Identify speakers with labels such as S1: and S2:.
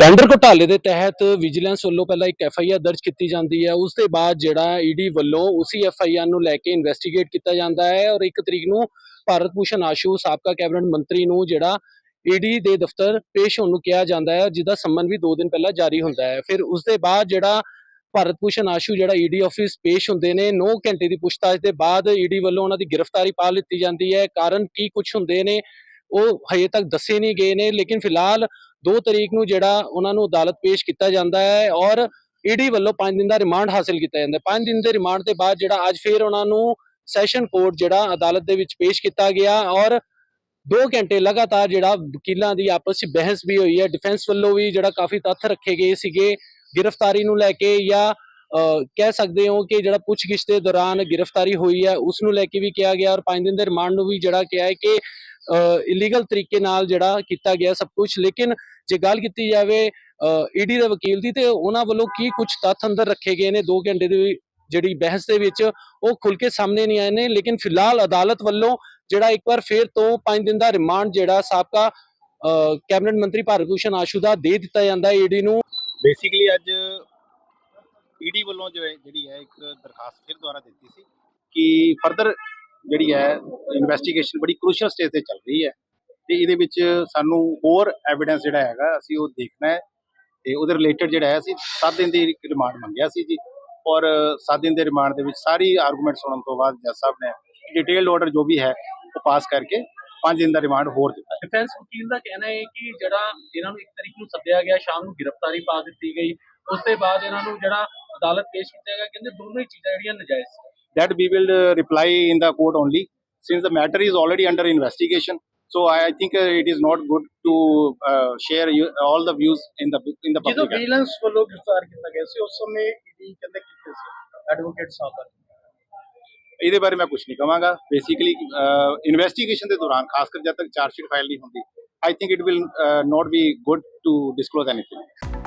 S1: Tender ਘੁਟਾਲੇ ਦੇ ਤਹਿਤ ਵਿਜੀਲੈਂਸ ਵੱਲੋਂ ਪਹਿਲਾਂ ਇੱਕ ਐਫ ਆਈ ਆਰ ਦਰਜ ਕੀਤੀ ਜਾਂਦੀ ਹੈ। ਉਸ ਦੇ ਬਾਅਦ ਜਿਹੜਾ ਈਡੀ ਵੱਲੋਂ ਉਸੇ ਐਫ ਆਈ ਆਰ ਨੂੰ ਲੈ ਕੇ ਇਨਵੈਸਟੀਗੇਟ ਕੀਤਾ ਜਾਂਦਾ ਹੈ ਔਰ 1 ਤਰੀਕ ਨੂੰ ਭਾਰਤ ਭੂਸ਼ਣ ਆਸ਼ੂ, ਸਾਬਕਾ ਕੈਬਨਿਟ ਮੰਤਰੀ ਨੂੰ ਜਿਹੜਾ ਈਡੀ ਦੇ ਦਫ਼ਤਰ ਪੇਸ਼ ਹੋਣ ਨੂੰ ਕਿਹਾ ਜਾਂਦਾ ਹੈ, ਜਿਹਦਾ ਸੰਮਨ ਵੀ 2 ਦਿਨ ਪਹਿਲਾਂ ਜਾਰੀ ਹੁੰਦਾ ਹੈ। ਫਿਰ ਉਸ ਦੇ ਬਾਅਦ ਜਿਹੜਾ ਭਾਰਤ ਭੂਸ਼ਣ ਆਸ਼ੂ, ਜਿਹੜਾ ਈਡੀ ਆਫਿਸ ਪੇਸ਼ ਹੁੰਦੇ ਨੇ 9 ਘੰਟੇ ਦੀ ਪੁੱਛਤਾਛ ਦੇ ਬਾਅਦ ਈਡੀ ਵੱਲੋਂ ਉਹਨਾਂ ਦੀ ਗ੍ਰਿਫਤਾਰੀ ਪਾ ਲਿੱਤੀ ਜਾਂਦੀ ਹੈ। ਕਾਰਨ ਕੀ ਕੁਝ ਹੁੰਦੇ ਨੇ? ਉਹ ਹਜੇ ਤੱਕ ਦੱਸੇ ਨਹੀਂ ਗਏ ਨੇ ਲੇਕਿਨ ਫਿਲਹਾਲ 2 ਤਰੀਕ ਨੂੰ ਜਿਹੜਾ ਉਹਨਾਂ ਨੂੰ ਅਦਾਲਤ ਪੇਸ਼ ਕੀਤਾ ਜਾਂਦਾ ਹੈ ਔਰ ਈਡੀ ਵੱਲੋਂ 5 ਦਿਨ ਦਾ ਰਿਮਾਂਡ ਹਾਸਲ ਕੀਤਾ ਜਾਂਦਾ ਹੈ। 5 ਦਿਨ ਦੇ ਰਿਮਾਂਡ ਦੇ ਬਾਅਦ ਜਿਹੜਾ ਅੱਜ ਫੇਰ ਉਹਨਾਂ ਨੂੰ ਸੈਸ਼ਨ ਕੋਰਟ ਜਿਹੜਾ ਅਦਾਲਤ ਦੇ ਵਿੱਚ ਪੇਸ਼ ਕੀਤਾ ਗਿਆ ਔਰ 2 ਘੰਟੇ ਲਗਾਤਾਰ ਜਿਹੜਾ ਵਕੀਲਾਂ ਦੀ ਆਪਸ ਵਿੱਚ ਬਹਿਸ ਵੀ ਹੋਈ ਹੈ। ਡਿਫੈਂਸ ਵੱਲੋਂ ਵੀ ਜਿਹੜਾ ਕਾਫੀ ਤੱਥ ਰੱਖੇ ਗਏ ਸੀਗੇ ਗ੍ਰਿਫਤਾਰੀ ਨੂੰ ਲੈ ਕੇ ਜਾਂ ਅਹ, ਕਹਿ ਸਕਦੇ ਹੋ ਕਿ ਜਿਹੜਾ ਪੁੱਛਗਿੱਛ ਦੇ ਦੌਰਾਨ ਗ੍ਰਿਫਤਾਰੀ ਹੋਈ ਹੈ ਉਸ ਨੂੰ ਲੈ ਕੇ ਵੀ ਕਿਹਾ ਗਿਆ ਔਰ 5 ਦਿਨ ਦੇ ਰਿਮਾਂਡ ਨੂੰ ਵੀ ਜਿਹੜਾ ਕਿਹਾ ਹੈ ਕਿ ਇਲੀਗਲ ਤਰੀਕੇ ਨਾਲ ਜਿਹੜਾ ਕੀਤਾ ਗਿਆ ਸਭ ਕੁਝ ਲੇਕਿਨ ਜੇ ਗੱਲ ਕੀਤੀ ਜਾਵੇ ਈਡੀ ਦੇ ਵਕੀਲ ਦੀ, ਤੇ ਉਹਨਾਂ ਵੱਲੋਂ ਕੀ ਕੁਝ ਤੱਥ ਅੰਦਰ ਰੱਖੇ ਗਏ ਨੇ? 2 ਘੰਟੇ ਦੀ ਜਿਹੜੀ ਬਹਿਸ ਦੇ ਵਿੱਚ ਉਹ ਖੁੱਲ ਕੇ ਸਾਹਮਣੇ ਨਹੀਂ ਆਏ ਨੇ। ਲੇਕਿਨ ਫਿਲਹਾਲ ਅਦਾਲਤ ਵੱਲੋਂ ਜਿਹੜਾ ਇੱਕ ਵਾਰ ਫੇਰ ਤੋਂ 5 ਦਿਨ ਦਾ ਰਿਮਾਂਡ ਜਿਹੜਾ ਸਾਬਕਾ ਕੈਬਨਿਟ ਮੰਤਰੀ ਭਾਰਤ ਭੂਸ਼ਣ ਆਸ਼ੂ ਦਾ ਦੇ ਦਿੱਤਾ ਜਾਂਦਾ ਹੈ ਈਡੀ ਨੂੰ।
S2: ਬੇਸਿਕਲੀ ਅੱਜ ਈਡੀ ਵੱਲੋਂ ਜੋ ਜਿਹੜੀ ਹੈ, ਇੱਕ ਦਰਖਾਸਤ ਫਿਰ ਦੁਆਰਾ ਦਿੱਤੀ ਸੀ ਕਿ ਫਰਦਰ ਜਿਹੜੀ ਹੈ ਇਨਵੈਸਟੀਗੇਸ਼ਨ ਬੜੀ ਕ੍ਰੂਸ਼ੀਅਲ ਸਟੇਜ ਤੇ ਚੱਲ ਰਹੀ ਹੈ ਤੇ ਇਹਦੇ ਵਿੱਚ ਸਾਨੂੰ ਹੋਰ ਐਵੀਡੈਂਸ ਜਿਹੜਾ ਹੈਗਾ, ਅਸੀਂ ਉਹ ਦੇਖਣਾ ਹੈ ਤੇ ਉਹਦੇ ਰਿਲੇਟਡ ਜਿਹੜਾ ਹੈ, ਅਸੀਂ 7 ਦਿਨ ਦੀ ਰਿਮਾਂਡ ਮੰਗਿਆ ਸੀ ਜੀ ਔਰ 7 ਦਿਨ ਦੇ ਰਿਮਾਂਡ ਦੇ ਵਿੱਚ ਸਾਰੀ ਆਰਗੂਮੈਂਟ ਸੁਣਨ ਤੋਂ ਬਾਅਦ ਜੱਜ ਸਾਹਿਬ ਨੇ ਡਿਟੇਲਡ ਆਰਡਰ ਜੋ ਵੀ ਹੈ, ਉਹ ਪਾਸ ਕਰਕੇ 5 ਦਿਨ ਦਾ ਰਿਮਾਂਡ ਹੋਰ ਦਿੱਤਾ
S1: ਡਿਫੈਂਸ ਵਕੀਲ ਦਾ ਕਹਿਣਾ ਹੈ ਕਿ ਜਿਹੜਾ ਇਹਨਾਂ ਨੂੰ ਇੱਕ ਤਰੀਕ ਨੂੰ ਸੱਦਿਆ ਗਿਆ, ਸ਼ਾਮ ਨੂੰ ਗ੍ਰਿਫਤਾਰੀ ਪਾ ਦਿੱਤੀ ਗਈ, ਉਸ ਤੋਂ ਬਾਅਦ ਇਹਨਾਂ ਨੂੰ ਜਿਹੜਾ ਅਦਾਲਤ ਪੇਸ਼ ਕੀਤਾ ਗਿਆ, ਕਹਿੰਦੇ ਦੋਨੋਂ ਹੀ ਚੀਜ਼ਾਂ ਜਿਹੜੀਆਂ ਨਜਾਇਜ਼ ਸੀ
S2: that we will uh, reply in the court only since the matter is already under investigation so i, I think uh, it is not good to uh, share you, all the views in the in the
S3: ਜਦੋਂ
S2: public
S3: vigilance ਵੱਲੋਂ ਗ੍ਰਿਫਤਾਰ ਕੀਤਾ ਗਿਆ ਸੀ ਉਸ ਸਮੇਂ ED ਕਹਿੰਦੇ ਕੀਤੇ ਸੀ advocate ਸਾਹਿਬ ਦਾ
S2: ਇਹਦੇ ਬਾਰੇ ਮੈਂ ਕੁਝ ਨਹੀਂ ਕਹਾਂਗਾ ਬੇਸਿਕਲੀ ਇਨਵੈਸਟੀਗੇਸ਼ਨ ਦੇ ਦੌਰਾਨ ਖਾਸ ਕਰ ਜਦ ਤੱਕ ਚਾਰਜ ਸ਼ੀਟ ਫਾਈਲ ਨਹੀਂ ਹੁੰਦੀ I think it will not be good to disclose anything